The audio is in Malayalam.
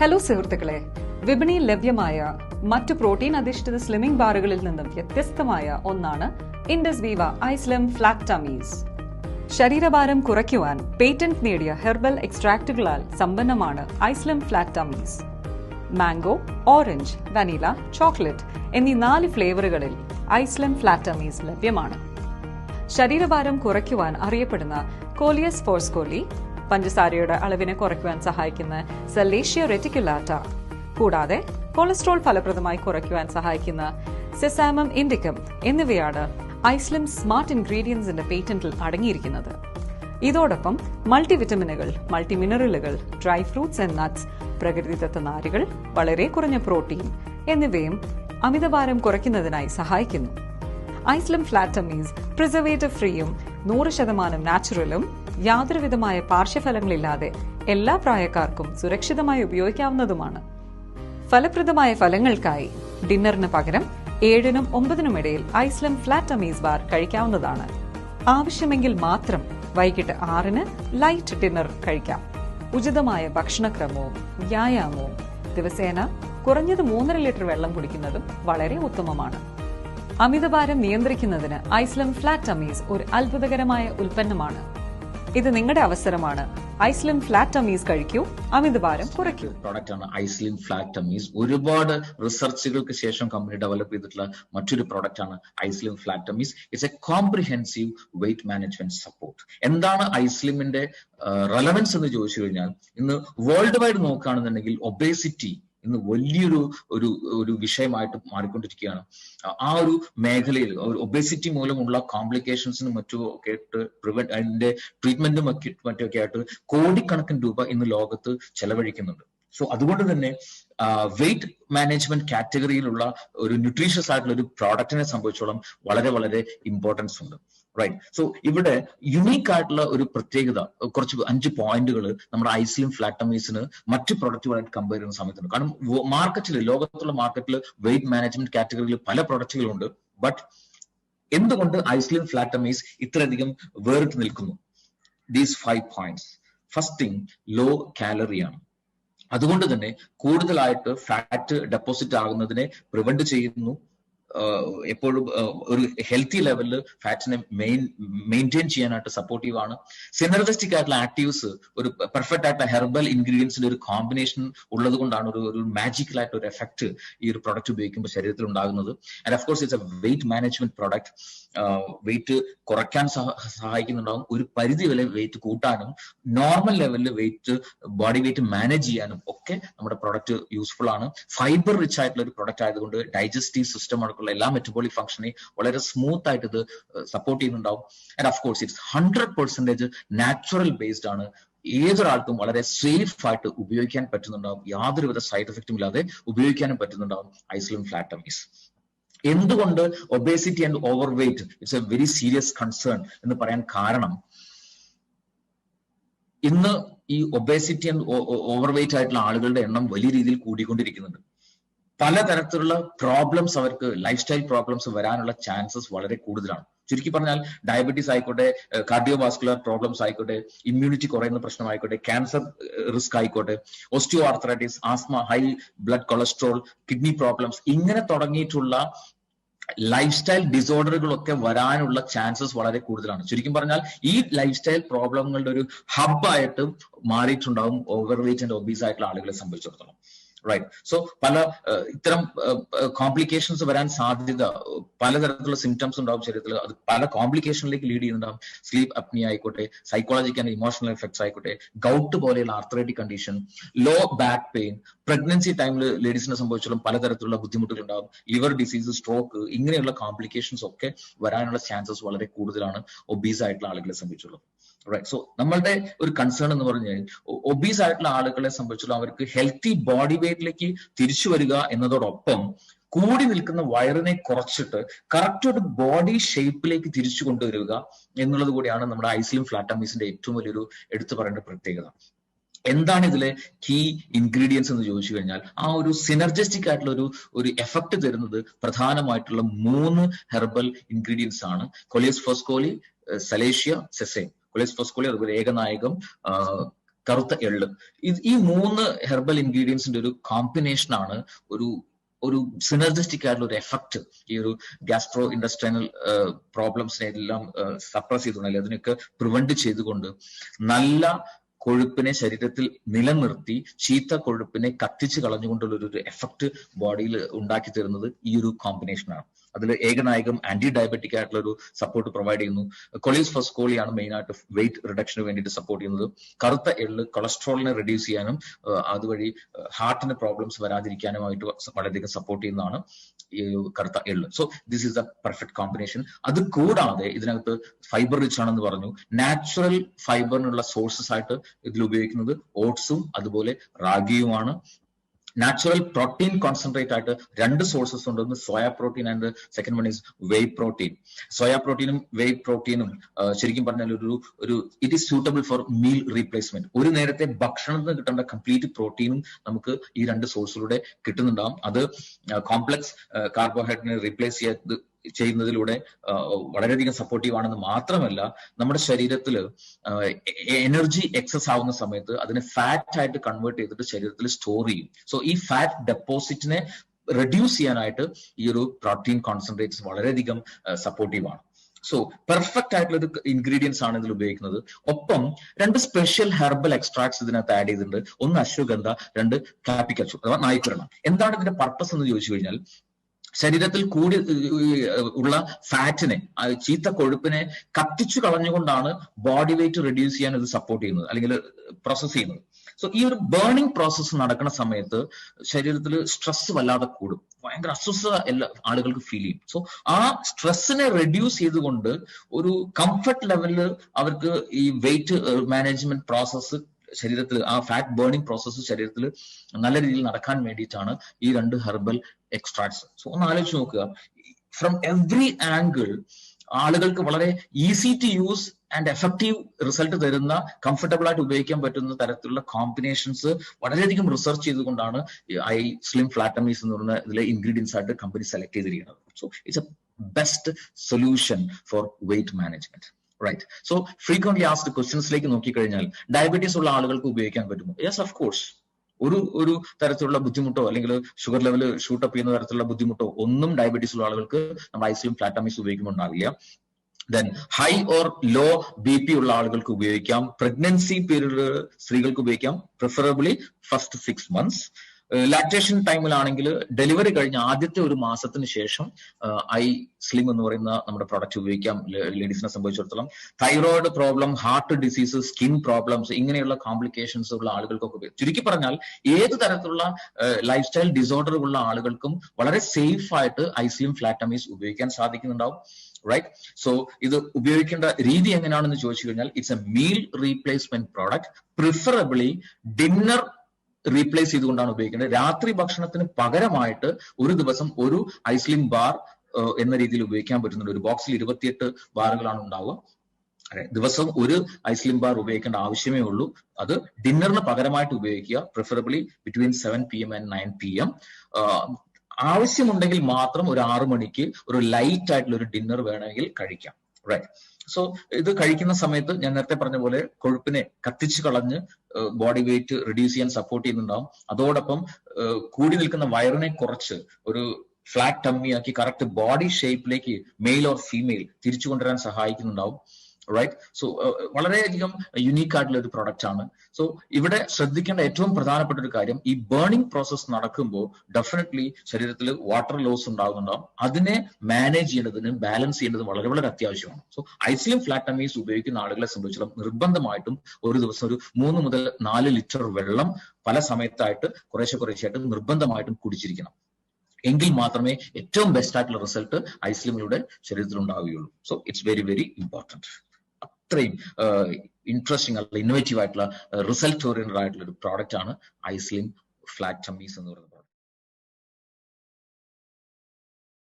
ഹലോ സുഹൃത്തുക്കളെ. വിപണിയിൽ ലഭ്യമായ മറ്റു പ്രോട്ടീൻ അധിഷ്ഠിത സ്ലിമ്മിംഗ് ബാറുകളിൽ നിന്നും വ്യത്യസ്തമായ ഒന്നാണ് ഇൻഡസ് വീവ ഐസ്ലിം ഫ്ലാറ്റ് ടമീസ് ശരീരഭാരം കുറയ്ക്കുവാൻ പേറ്റന്റ് നേടിയ ഹെർബൽ എക്സ്ട്രാക്റ്റുകളാൽ സമ്പന്നമാണ് Islim flat tummies mango orange vanilla chocolate എന്നീ നാല് ഫ്ലേവറുകളിൽ ഐസ്ലിം ഫ്ലാറ്റ് ടമീസ് ലഭ്യമാണ്. ശരീരഭാരം കുറയ്ക്കുവാൻ അറിയപ്പെടുന്ന കോലിയസ് ഫോർസ്കോലി പഞ്ചസാരയുടെ അളവിനെ കുറയ്ക്കുവാൻ സഹായിക്കുന്ന സെലേഷ്യ റെറ്റിക്കുലാറ്റ. കൂടാതെ കൊളസ്ട്രോൾ ഫലപ്രദമായി കുറയ്ക്കുവാൻ സഹായിക്കുന്ന സെസാമം ഇൻഡിക്കം എന്നിവയാണ് ഐസ്ലിം സ്മാർട്ട് ഇൻഗ്രീഡിയൻസിന്റെ പേറ്റന്റിൽ അടങ്ങിയിരിക്കുന്നത്. ഇതോടൊപ്പം മൾട്ടിവിറ്റമിനുകൾ മൾട്ടി മിനറലുകൾ ഡ്രൈ ഫ്രൂട്ട്സ് ആൻഡ് നട്ട്സ് പ്രകൃതിദത്ത നാരുകൾ വളരെ കുറഞ്ഞ പ്രോട്ടീൻ എന്നിവയും അമിതഭാരം കുറയ്ക്കുന്നതിനായി സഹായിക്കുന്നു. ഐസ്ലിം ഫ്ലാറ്റമീസ് പ്രിസർവേറ്റീവ് ഫ്രീയും നൂറ് ശതമാനം നാച്ചുറലും യാതൊരുവിധമായ പാർശ്വഫലങ്ങളില്ലാതെ എല്ലാ പ്രായക്കാർക്കും സുരക്ഷിതമായി ഉപയോഗിക്കാവുന്നതുമാണ്. ഫലപ്രദമായ ഫലങ്ങൾക്കായി ഡിന്നറിന് പകരം ഏഴിനും ഒമ്പതിനും ഇടയിൽ ഐസ്ലം ഫ്ലാറ്റ് അമീസ് ബാർ കഴിക്കാവുന്നതാണ്. ആവശ്യമെങ്കിൽ മാത്രം വൈകിട്ട് ആറിന് ലൈറ്റ് ഡിന്നർ കഴിക്കാം. ഉചിതമായ ഭക്ഷണക്രമവും വ്യായാമവും ദിവസേന കുറഞ്ഞത് മൂന്നര ലിറ്റർ വെള്ളം കുടിക്കുന്നതും വളരെ ഉത്തമമാണ്. അമിതഭാരം നിയന്ത്രിക്കുന്നതിന് ഐസ്ലം ഫ്ലാറ്റ് അമീസ് ഒരു അത്ഭുതകരമായ ഉൽപ്പന്നമാണ്. ഇത് നിങ്ങളുടെ അവസരമാണ്. ഐസ്ലിൻ ഫ്ലാറ്റ് ടമീസ് കഴിക്കൂ. അമിതഭാരം കുറയ്ക്കൂ. പ്രോഡക്റ്റ് ആണ്. ഐസ്ലിൻ ഫ്ലാറ്റ് ടമീസ് ഒരുപാട് റിസർച്ചുകൾക്ക് ശേഷം കമ്പനി ഡെവലപ്പ് ചെയ്തിട്ടുള്ള മറ്റൊരു പ്രോഡക്റ്റ് ആണ് Islim flat tummies it's a comprehensive weight management support എന്താണ് ഐസ്ലിമിന്റെ റെലവൻസ് എന്ന് ചോദിച്ചു കഴിഞ്ഞാൽ ഇന്ന് വേൾഡ് വൈഡ് നോക്കുകയാണെന്നുണ്ടെങ്കിൽ ഒബേസിറ്റി ഇന്ന് വലിയൊരു ഒരു ഒരു വിഷയമായിട്ട് മാറിക്കൊണ്ടിരിക്കുകയാണ്. ആ ഒരു മേഖലയിൽ ഒബേസിറ്റി മൂലമുള്ള കോംപ്ലിക്കേഷൻസിനും മറ്റും ഒക്കെ ആയിട്ട് പ്രിവെന്റ് അതിന്റെ ട്രീറ്റ്മെന്റും മറ്റൊക്കെ ആയിട്ട് കോടിക്കണക്കിന് രൂപ ഇന്ന് ലോകത്ത് ചെലവഴിക്കുന്നുണ്ട്. സോ അതുകൊണ്ട് തന്നെ വെയിറ്റ് മാനേജ്മെന്റ് കാറ്റഗറിയിലുള്ള ഒരു ന്യൂട്രീഷ്യസ് ആയിട്ടുള്ള ഒരു പ്രോഡക്റ്റിനെ സംബന്ധിച്ചോളം വളരെ വളരെ ഇമ്പോർട്ടൻസ് ഉണ്ട്. റൈറ്റ് സോ ഇവിടെ യുണീക്ക് ആയിട്ടുള്ള ഒരു പ്രത്യേകത കുറച്ച് അഞ്ച് പോയിന്റുകൾ നമ്മുടെ ഐസിലും ഫ്ലാറ്റമീസിന് മറ്റ് പ്രൊഡക്റ്റുകളായിട്ട് കമ്പയർ ചെയ്യുന്ന സമയത്തുണ്ട്. കാരണം മാർക്കറ്റിൽ ലോകത്തുള്ള മാർക്കറ്റിൽ വെയിറ്റ് മാനേജ്മെന്റ് കാറ്റഗറിയിൽ പല പ്രൊഡക്റ്റുകളുണ്ട് ബട്ട് എന്തുകൊണ്ട് ഐസ്ലിൻ ഫ്ലാറ്റമീസ് ഇത്രയധികം വേറിട്ട് നിൽക്കുന്നു? These five points first thing low കാലറിയാണ് അതുകൊണ്ട് തന്നെ കൂടുതലായിട്ട് ഫാറ്റ് ഡെപ്പോസിറ്റ് ആകുന്നതിനെ പ്രിവെന്റ് ചെയ്യുന്നു. എപ്പോഴും ഒരു ഹെൽത്തി ലെവലിൽ ഫാറ്റിനെ മെയിൻ മെയിന്റെയിൻ ചെയ്യാനായിട്ട് സപ്പോർട്ടീവ് ആണ്. സിനർജിസ്റ്റിക് ആയിട്ടുള്ള ആക്റ്റീവ്സ് ഒരു പെർഫെക്റ്റ് ആയിട്ടുള്ള ഹെർബൽ ഇൻഗ്രീഡിയൻസിന്റെ ഒരു കോമ്പിനേഷൻ ഉള്ളത് കൊണ്ടാണ് ഒരു ഒരു മാജിക്കൽ ആയിട്ട് ഒരു എഫക്ട് ഈ ഒരു പ്രൊഡക്റ്റ് ഉപയോഗിക്കുമ്പോൾ ശരീരത്തിൽ ഉണ്ടാകുന്നത്. And of course it's a weight management product weight കുറയ്ക്കാൻ സഹായിക്കുന്നുണ്ടാവും. ഒരു പരിധി വരെ വെയിറ്റ് കൂട്ടാനും നോർമൽ ലെവലിൽ വെയിറ്റ് ബോഡി വെയിറ്റ് മാനേജ് ചെയ്യാനും ഒക്കെ നമ്മുടെ പ്രൊഡക്റ്റ് യൂസ്ഫുൾ ആണ്. ഫൈബർ റിച്ച് ആയിട്ടുള്ള ഒരു പ്രൊഡക്റ്റ് ആയതുകൊണ്ട് ഡൈജസ്റ്റീവ് സിസ്റ്റം അടക്കമുള്ള എല്ലാ മെറ്റബോളിക് ഫംഗ്ഷനെ വളരെ സ്മൂത്ത് ആയിട്ട് ഇത് സപ്പോർട്ട് ചെയ്യുന്നുണ്ടാവും. And of course it's hundred percentage natural based ആണ്. ഏതൊരാൾക്കും വളരെ സേഫ് ആയിട്ട് ഉപയോഗിക്കാൻ പറ്റുന്നുണ്ടാവും. യാതൊരുവിധ സൈഡ് എഫക്റ്റും ഇല്ലാതെ ഉപയോഗിക്കാനും പറ്റുന്നുണ്ടാവും. ഐസ്ലിം ഫ്ലാറ്റമീസ് എന്തുകൊണ്ട് obesity and over weight it's a very serious concern എന്ന് പറയാൻ കാരണം ഇന്ന് ഈ ഒബേസിറ്റി ആൻഡ് ഓവർ വെയിറ്റ് ആയിട്ടുള്ള ആളുകളുടെ എണ്ണം വലിയ രീതിയിൽ കൂടിക്കൊണ്ടിരിക്കുന്നുണ്ട്. പലതരത്തിലുള്ള പ്രോബ്ലംസ് അവർക്ക് ലൈഫ് സ്റ്റൈൽ പ്രോബ്ലംസ് വരാനുള്ള ചാൻസസ് വളരെ കൂടുതലാണ്. ചുരുക്കി പറഞ്ഞാൽ ഡയബറ്റീസ് ആയിക്കോട്ടെ കാർഡിയോവാസ്കുലർ പ്രോബ്ലംസ് ആയിക്കോട്ടെ ഇമ്മ്യൂണിറ്റി കുറയുന്ന പ്രശ്നമായിക്കോട്ടെ ക്യാൻസർ റിസ്ക് ആയിക്കോട്ടെ osteoarthritis asthma high blood cholesterol kidney problems ഇങ്ങനെ തുടങ്ങിയിട്ടുള്ള ലൈഫ് സ്റ്റൈൽ ഡിസോർഡറുകളൊക്കെ വരാനുള്ള ചാൻസസ് വളരെ കൂടുതലാണ്. ചുരുക്കി പറഞ്ഞാൽ ഈ ലൈഫ് സ്റ്റൈൽ പ്രോബ്ലങ്ങളുടെ ഒരു ഹബ്ബായിട്ട് മാറിയിട്ടുണ്ടാവും ഓവർ വെയിറ്റ് ആൻഡ് ഒബീസ് ആയിട്ടുള്ള ആളുകളെ സംബന്ധിച്ചിടത്തോളം. റൈറ്റ് സോ പല ഇത്തരം കോംപ്ലിക്കേഷൻസ് വരാൻ സാധ്യത പലതരത്തിലുള്ള സിംറ്റംസ് ഉണ്ടാവും ശരീരത്തിൽ. അത് പല കോംപ്ലിക്കേഷനിലേക്ക് ലീഡ് ചെയ്യുന്നുണ്ടാവും. സ്ലീപ്പ് അപ്നി ആയിക്കോട്ടെ സൈക്കോളജിക്കൽ ആൻഡ് ഇമോഷണൽ എഫക്ട്സ് ആയിക്കോട്ടെ ഗൗട്ട് പോലെയുള്ള arthritic condition low back pain pregnancy ടൈമിൽ ലേഡീസിനെ സംബന്ധിച്ചിടത്തോളം പലതരത്തിലുള്ള ബുദ്ധിമുട്ടുകൾ ഉണ്ടാവും. ലിവർ ഡിസീസ് സ്ട്രോക്ക് ഇങ്ങനെയുള്ള കോംപ്ലിക്കേഷൻസ് ഒക്കെ വരാനുള്ള ചാൻസസ് വളരെ കൂടുതലാണ് ഒബീസ് ആയിട്ടുള്ള ആളുകളെ സംബന്ധിച്ചുള്ളത്. റൈറ്റ് സോ നമ്മളുടെ ഒരു കൺസേൺ എന്ന് പറഞ്ഞു കഴിഞ്ഞാൽ ഒബീസ് ആയിട്ടുള്ള ആളുകളെ സംബന്ധിച്ചുള്ള അവർക്ക് ഹെൽത്തി ബോഡി വെയിറ്റിലേക്ക് തിരിച്ചു വരിക എന്നതോടൊപ്പം കൂടി നിൽക്കുന്ന വയറിനെ കുറച്ചിട്ട് കറക്റ്റ് ഒരു ബോഡി ഷേപ്പിലേക്ക് തിരിച്ചു കൊണ്ടുവരിക എന്നുള്ളത് കൂടിയാണ് നമ്മുടെ ഐസ്ലിം ഫ്ലാറ്റമീസിന്റെ ഏറ്റവും വലിയൊരു എടുത്തു പറയേണ്ട പ്രത്യേകത. എന്താണ് ഇതിലെ കീ ഇൻഗ്രീഡിയൻസ് എന്ന് ചോദിച്ചു കഴിഞ്ഞാൽ ആ ഒരു സിനർജസ്റ്റിക് ആയിട്ടുള്ള ഒരു ഒരു എഫക്ട് തരുന്നത് പ്രധാനമായിട്ടുള്ള മൂന്ന് ഹെർബൽ ഇൻഗ്രീഡിയൻസ് ആണ്. കൊലിയസ് ഫോസ്കോലി സലേഷ്യ സെസൈൻ കൊലിയസ് കൊളി അതുപോലെ ഏകനായകം കറുത്ത എള്ള്. ഈ മൂന്ന് ഹെർബൽ ഇൻഗ്രീഡിയൻസിന്റെ ഒരു കോമ്പിനേഷൻ ആണ് ഒരു ഒരു സിനർജിസ്റ്റിക് ആയിട്ടുള്ള ഒരു എഫക്ട് ഈ ഒരു ഗ്യാസ്ട്രോ ഇൻഡസ്ട്രിയൽ പ്രോബ്ലംസിനെ എല്ലാം സപ്രസ് ചെയ്തുകൊണ്ട് അതിനൊക്കെ പ്രിവെന്റ് ചെയ്തുകൊണ്ട് നല്ല കൊഴുപ്പിനെ ശരീരത്തിൽ നിലനിർത്തി ചീത്ത കൊഴുപ്പിനെ കത്തിച്ച് കളഞ്ഞുകൊണ്ടുള്ള ഒരു എഫക്ട് ബോഡിയിൽ ഉണ്ടാക്കി തരുന്നത് ഈ ഒരു കോമ്പിനേഷനാണ് അതിൽ ഏകനായകം ആന്റി ഡയബറ്റിക് ആയിട്ടുള്ള ഒരു സപ്പോർട്ട് പ്രൊവൈഡ് ചെയ്യുന്നു കൊളീസ് ഫസ്കോളിയാണ് മെയിൻ ആയിട്ട് വെയിറ്റ് റിഡക്ഷന് വേണ്ടിയിട്ട് സപ്പോർട്ട് ചെയ്യുന്നത്. കറുത്ത എള്ള് കൊളസ്ട്രോളിനെ റെഡ്യൂസ് ചെയ്യാനും അതുവഴി ഹാർട്ടിന് പ്രോബ്ലംസ് വരാതിരിക്കാനുമായിട്ട് വളരെയധികം സപ്പോർട്ട് ചെയ്യുന്നതാണ് ഈ കറുത്ത എള്ള്. So this is a perfect combination അത് കൂടാതെ ഇതിനകത്ത് ഫൈബർ റിച്ച് ആണെന്ന് പറഞ്ഞു. നാച്ചുറൽ ഫൈബറിനുള്ള സോഴ്സസ് ആയിട്ട് ഇതിൽ ഉപയോഗിക്കുന്നത് ഓട്സും അതുപോലെ റാഗിയുമാണ്. നാച്ചുറൽ പ്രോട്ടീൻ കോൺസെൻട്രേറ്റ് ആയിട്ട് രണ്ട് സോഴ്സസ് ഉണ്ട്. Soya protein and second one is whey protein soya പ്രോട്ടീനും വെയ് പ്രോട്ടീനും ശരിക്കും പറഞ്ഞാൽ ഒരു ഒരു it is suitable for meal replacement ഒരു നേരത്തെ ഭക്ഷണത്തിൽ നിന്ന് കിട്ടേണ്ട കംപ്ലീറ്റ് പ്രോട്ടീനും നമുക്ക് ഈ രണ്ട് സോഴ്സിലൂടെ കിട്ടുന്നുണ്ടാവും. അത് കോംപ്ലക്സ് കാർബോഹൈഡ്രേറ്റിനെ റീപ്ലേസ് ചെയ്ത് ചെയ്യുന്നതിലൂടെ വളരെയധികം സപ്പോർട്ടീവ് ആണെന്ന് മാത്രമല്ല നമ്മുടെ ശരീരത്തിൽ എനർജി എക്സസ് ആവുന്ന സമയത്ത് അതിനെ ഫാറ്റ് ആയിട്ട് കൺവേർട്ട് ചെയ്തിട്ട് ശരീരത്തിൽ സ്റ്റോർ ചെയ്യും. സോ ഈ ഫാറ്റ് ഡെപ്പോസിറ്റിനെ റെഡ്യൂസ് ചെയ്യാനായിട്ട് ഈ ഒരു പ്രോട്ടീൻ കോൺസെൻട്രേറ്റ്സ് വളരെയധികം സപ്പോർട്ടീവ് ആണ്. സോ പെർഫെക്റ്റ് ആയിട്ടുള്ള ഒരു ഇൻഗ്രീഡിയൻസ് ആണ് ഇതിൽ ഉപയോഗിക്കുന്നത്. ഒപ്പം രണ്ട് സ്പെഷ്യൽ ഹെർബൽ എക്സ്ട്രാക്ട്സ് ഇതിനകത്ത് ആഡ് ചെയ്തിട്ടുണ്ട്. ഒന്ന് അശ്വഗന്ധ രണ്ട് കാപ്പിക്കച്ചു അഥവാ നായ്ക്കുരണം എന്താണ് ഇതിന്റെ പർപ്പസ് എന്ന് ചോദിച്ചു കഴിഞ്ഞാൽ ശരീരത്തിൽ കൂടി ഉള്ള ഫാറ്റിനെ ചീത്ത കൊഴുപ്പിനെ കത്തിച്ചു കളഞ്ഞുകൊണ്ടാണ് ബോഡി വെയിറ്റ് റെഡ്യൂസ് ചെയ്യാൻ ഇത് സപ്പോർട്ട് ചെയ്യുന്നത് അല്ലെങ്കിൽ പ്രോസസ് ചെയ്യുന്നത്. സോ ഈ ഒരു ബേണിംഗ് പ്രോസസ്സ് നടക്കുന്ന സമയത്ത് ശരീരത്തിൽ സ്ട്രെസ് വല്ലാതെ കൂടും. ഭയങ്കര അസ്വസ്ഥത എല്ലാ ആളുകൾക്ക് ഫീൽ ചെയ്യും. സോ ആ സ്ട്രെസ്സിനെ റെഡ്യൂസ് ചെയ്തുകൊണ്ട് ഒരു കംഫർട്ട് ലെവലിൽ അവർക്ക് ഈ വെയിറ്റ് മാനേജ്മെന്റ് പ്രോസസ്സ് ശരീരത്തിൽ ആ ഫാറ്റ് ബേണിംഗ് പ്രോസസ്സ് ശരീരത്തിൽ നല്ല രീതിയിൽ നടക്കാൻ വേണ്ടിയിട്ടാണ് ഈ രണ്ട് ഹെർബൽ എക്സ്ട്രാക്ട്സ് സോ ഒന്ന് ആലോചിച്ച് നോക്കുക. ഫ്രം എവറി ആംഗിൾ ആളുകൾക്ക് വളരെ easy to use and effective result തരുന്ന കംഫർട്ടബിൾ ആയിട്ട് ഉപയോഗിക്കാൻ പറ്റുന്ന തരത്തിലുള്ള കോമ്പിനേഷൻസ് വളരെയധികം റിസർച്ച് ചെയ്തുകൊണ്ടാണ് ഐ സ്ലിം ഫ്ലാറ്റമീസ് എന്ന് പറയുന്ന ഇതിലെ ഇൻഗ്രീഡിയൻസ് ആയിട്ട് കമ്പനി സെലക്ട് ചെയ്തിരിക്കുന്നത്. So it's a best solution for weight management right so frequent asked ക്വസ്റ്റ്യൻസിലേക്ക് നോക്കിക്കഴിഞ്ഞാൽ ഡയബറ്റീസ് ഉള്ള ആളുകൾക്ക് ഉപയോഗിക്കാൻ പറ്റുമോ? യെസ് ഓഫ് കോഴ്സ് ഒരു ഒരു തരത്തിലുള്ള ബുദ്ധിമുട്ടോ അല്ലെങ്കിൽ ഷുഗർ ലെവൽ ഷൂട്ടപ്പ് ചെയ്യുന്ന തരത്തിലുള്ള ബുദ്ധിമുട്ടോ ഒന്നും ഡയബറ്റീസ് ഉള്ള ആളുകൾക്ക് നമ്മൾ ഐസിലും ഫ്ലാറ്റാമിക്സ് ഉപയോഗിക്കുമ്പോൾ ഉണ്ടാവില്ല then high or low B P ഉള്ള ആളുകൾക്ക് ഉപയോഗിക്കാം. പ്രഗ്നൻസി പീരീഡ് സ്ത്രീകൾക്ക് ഉപയോഗിക്കാം. Preferably first six months lactation ടൈമിലാണെങ്കിൽ delivery കഴിഞ്ഞ ആദ്യത്തെ ഒരു മാസത്തിന് ശേഷം ഐ സ്ലിം എന്ന് പറയുന്ന നമ്മുടെ പ്രൊഡക്റ്റ് ഉപയോഗിക്കാം. ലേഡീസിനെ സംബന്ധിച്ചിടത്തോളം. Thyroid problem heart disease skin problems ഇങ്ങനെയുള്ള കോംപ്ലിക്കേഷൻസ് ഉള്ള ആളുകൾക്കൊക്കെ ചുരുക്കി പറഞ്ഞാൽ ഏത് തരത്തിലുള്ള ലൈഫ് സ്റ്റൈൽ ഡിസോർഡർ ഉള്ള ആളുകൾക്കും വളരെ സേഫ് ആയിട്ട് ഐ സ്ലിം ഫ്ലാറ്റമീസ് ഉപയോഗിക്കാൻ സാധിക്കുന്നുണ്ടാവും. റൈറ്റ് സോ ഇത് ഉപയോഗിക്കേണ്ട രീതി എങ്ങനെയാണെന്ന് ചോദിച്ചു കഴിഞ്ഞാൽ it's a meal replacement product preferably dinner replace ചെയ്തുകൊണ്ടാണ് ഉപയോഗിക്കേണ്ടത്. രാത്രി ഭക്ഷണത്തിന് പകരമായിട്ട് ഒരു ദിവസം ഒരു ഐസ്ലിം ബാർ എന്ന രീതിയിൽ ഉപയോഗിക്കാൻ പറ്റുന്നുണ്ട്. ഒരു ബോക്സിൽ ഇരുപത്തിയെട്ട് ബാറുകളാണ് ഉണ്ടാവുക. ദിവസം ഒരു ഐസ്ലിം ബാർ ഉപയോഗിക്കേണ്ട ആവശ്യമേ ഉള്ളൂ. അത് ഡിന്നറിന് പകരമായിട്ട് ഉപയോഗിക്കുക preferably between seven P M and nine P M ആവശ്യമുണ്ടെങ്കിൽ മാത്രം ഒരു ആറു മണിക്ക് ഒരു ലൈറ്റ് ആയിട്ടുള്ള ഒരു ഡിന്നർ വേണമെങ്കിൽ കഴിക്കാം. റൈറ്റ് സോ ഇത് കഴിക്കുന്ന സമയത്ത് ഞാൻ നേരത്തെ പറഞ്ഞ പോലെ കൊഴുപ്പിനെ കത്തിച്ചു കളഞ്ഞ് ബോഡി വെയിറ്റ് റിഡ്യൂസ് ചെയ്യാൻ സപ്പോർട്ട് ചെയ്യുന്നുണ്ടാവും. അതോടൊപ്പം കൂടി നിൽക്കുന്ന വയറിനെ കുറച്ച് ഒരു ഫ്ലാറ്റ് ടമ്മി ആക്കി കറക്റ്റ് ബോഡി ഷേപ്പിലേക്ക് മെയിൽ ഓർ ഫീമെയിൽ തിരിച്ചു കൊണ്ടുവരാൻ സഹായിക്കുന്നുണ്ടാവും. റൈറ്റ് സോ വളരെയധികം യുണീക്ക് ആയിട്ടുള്ള ഒരു പ്രൊഡക്റ്റ് ആണ്. സോ ഇവിടെ ശ്രദ്ധിക്കേണ്ട ഏറ്റവും പ്രധാനപ്പെട്ട ഒരു കാര്യം ഈ ബേണിംഗ് പ്രോസസ് നടക്കുമ്പോൾ ഡെഫിനറ്റ്ലി ശരീരത്തിൽ വാട്ടർ ലോസ് ഉണ്ടാകുന്നുണ്ടാവും. അതിനെ മാനേജ് ചെയ്യേണ്ടതിന് ബാലൻസ് ചെയ്യേണ്ടത് വളരെ വളരെ അത്യാവശ്യമാണ്. സോ ഐസിലും ഫ്ലാറ്റമീസ് ഉപയോഗിക്കുന്ന ആളുകളെ സംബന്ധിച്ചിടത്തോളം നിർബന്ധമായിട്ടും ഒരു ദിവസം ഒരു മൂന്ന് മുതൽ നാല് ലിറ്റർ വെള്ളം പല സമയത്തായിട്ട് കുറേശ്ശെ ആയിട്ട് നിർബന്ധമായിട്ടും കുടിച്ചിരിക്കണം. എങ്കിൽ മാത്രമേ ഏറ്റവും ബെസ്റ്റ് ആയിട്ടുള്ള റിസൾട്ട് ഐസ്ലിമിലൂടെ ശരീരത്തിൽ ഉണ്ടാവുകയുള്ളൂ so it's very very important അത്രയും ഇൻട്രസ്റ്റിംഗ് ആയിട്ടുള്ള ഇന്നോവേറ്റീവ് ആയിട്ടുള്ള റിസൾട്ട് ഓറിയന്റഡ് ആയിട്ടുള്ള ഒരു പ്രോഡക്റ്റ് ആണ് ഐസ്ലിം ഫ്ലാറ്റ് ടമ്മീസ് എന്ന് പറയുന്നത്.